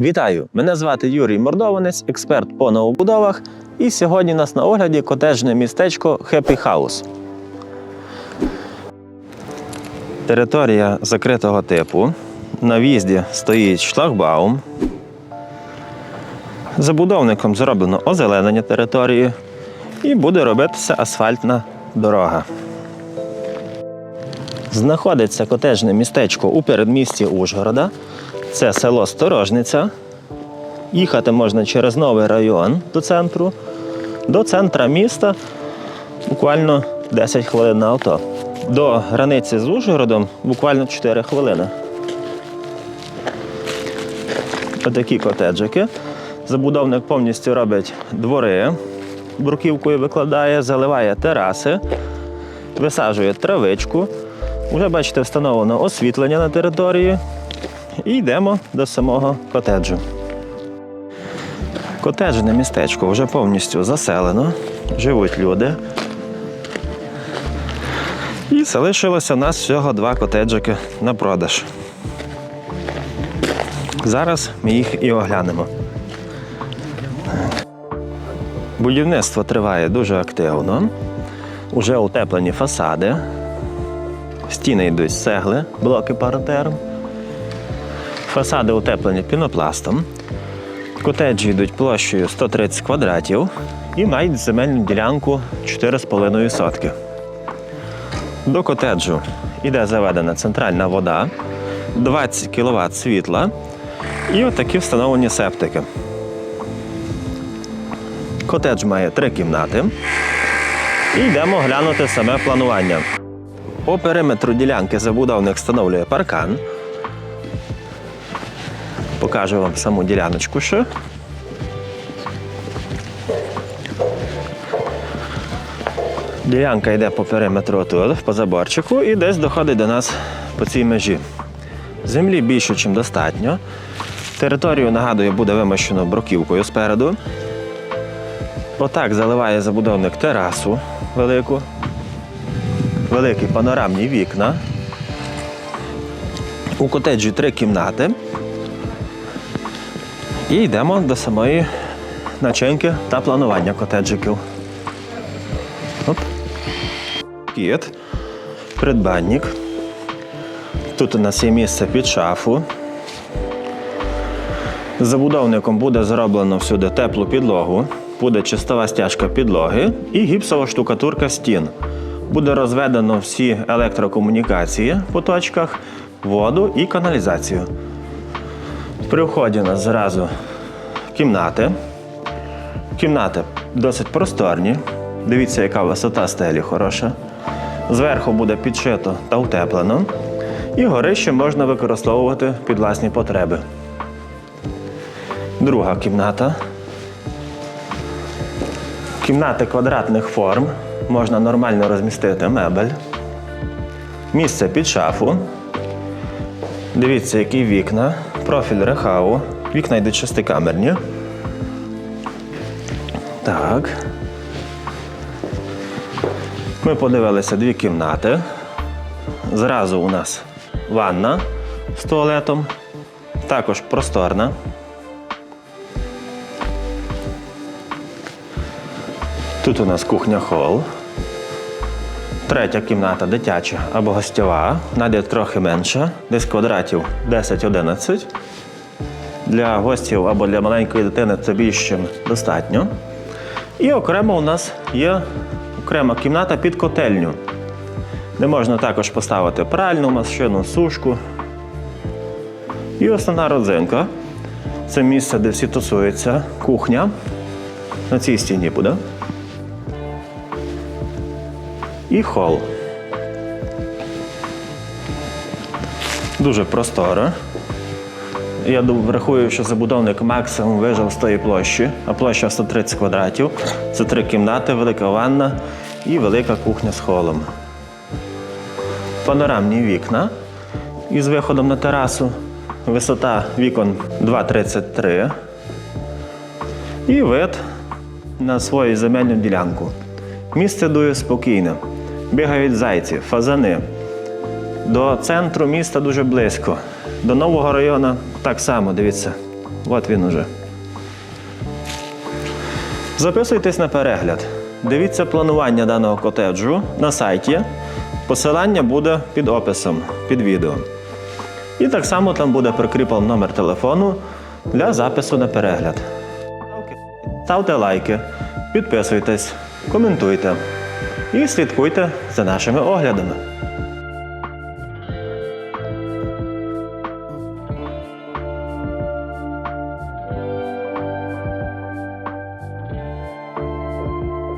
Вітаю! Мене звати Юрій Мордованець, експерт по новобудовах. І сьогодні у нас на огляді котеджне містечко Happy House. Територія закритого типу. На в'їзді стоїть шлагбаум. Забудовником зроблено озеленення території і буде робитися асфальтна дорога. Знаходиться котеджне містечко у передмісті Ужгорода. Це село Сторожниця. Їхати можна через новий район до центру. До центра міста буквально 10 хвилин на авто. До границі з Ужгородом буквально 4 хвилини. Отакі котеджики. Забудовник повністю робить двори, бруківкою викладає, заливає тераси, висаджує травичку. Вже бачите, встановлено освітлення на території. І йдемо до самого котеджу. Котеджне містечко вже повністю заселено, живуть люди. І залишилося у нас всього два котеджики на продаж. Зараз ми їх і оглянемо. Будівництво триває дуже активно. Уже утеплені фасади. Стіни йдуть з цегли, блоки паратерм. Фасади утеплені пінопластом. Котеджі йдуть площею 130 квадратів і мають земельну ділянку 4,5 сотки. До котеджу йде заведена центральна вода, 20 кВт світла і отакі встановлені септики. Котедж має три кімнати. І йдемо глянути саме планування. По периметру ділянки забудовник встановлює паркан. Покажу вам саму діляночку ще. Ділянка йде по периметру тут, по заборчику, і десь доходить до нас по цій межі. Землі більше, ніж достатньо. Територію, нагадую, буде вимощено бруківкою спереду. Отак заливає забудовник терасу велику, великі панорамні вікна. У котеджі три кімнати. І йдемо до самої начинки та планування котеджиків. Оп. Кіт, придбанник. Тут у нас є місце під шафу. Забудовником буде зроблено всюди теплу підлогу, буде чистова стяжка підлоги і гіпсова штукатурка стін. Буде розведено всі електрокомунікації по точках, воду і каналізацію. При вході у нас зразу кімнати. Кімнати досить просторні. Дивіться, яка висота стелі хороша. Зверху буде підшито та утеплено. І горище можна використовувати під власні потреби. Друга кімната. Кімнати квадратних форм. Можна нормально розмістити мебель. Місце під шафу. Дивіться, які вікна. Профіль рехау. Вікна йдуть шестикамерні. Так. Ми подивилися дві кімнати. Зразу у нас ванна з туалетом. Також просторна. Тут у нас кухня-хол. Третя кімната дитяча або гостьова. Вона трохи менша, десь квадратів 10-11. Для гостів або для маленької дитини це більш достатньо. І окремо у нас є окрема кімната під котельню, де можна також поставити пральну машину, сушку. І основна родзинка. Це місце, де всі тусуються, кухня. На цій стіні буде. І хол. Дуже просторо. Я дум- рахую, що забудовник максимум вижив з тої площі, а площа 130 квадратів. Це три кімнати, велика ванна і велика кухня з холом. Панорамні вікна із виходом на терасу. Висота вікон 2,33. І вид на свою земельну ділянку. Місце дує спокійне. Бігають зайці, фазани. До центру міста дуже близько. До нового району так само, дивіться. От він уже. Записуйтесь на перегляд. Дивіться планування даного котеджу на сайті. Посилання буде під описом під відео. І так само там буде прикріплений номер телефону для запису на перегляд. Ставте лайки, підписуйтесь, коментуйте і слідкуйте за нашими оглядами.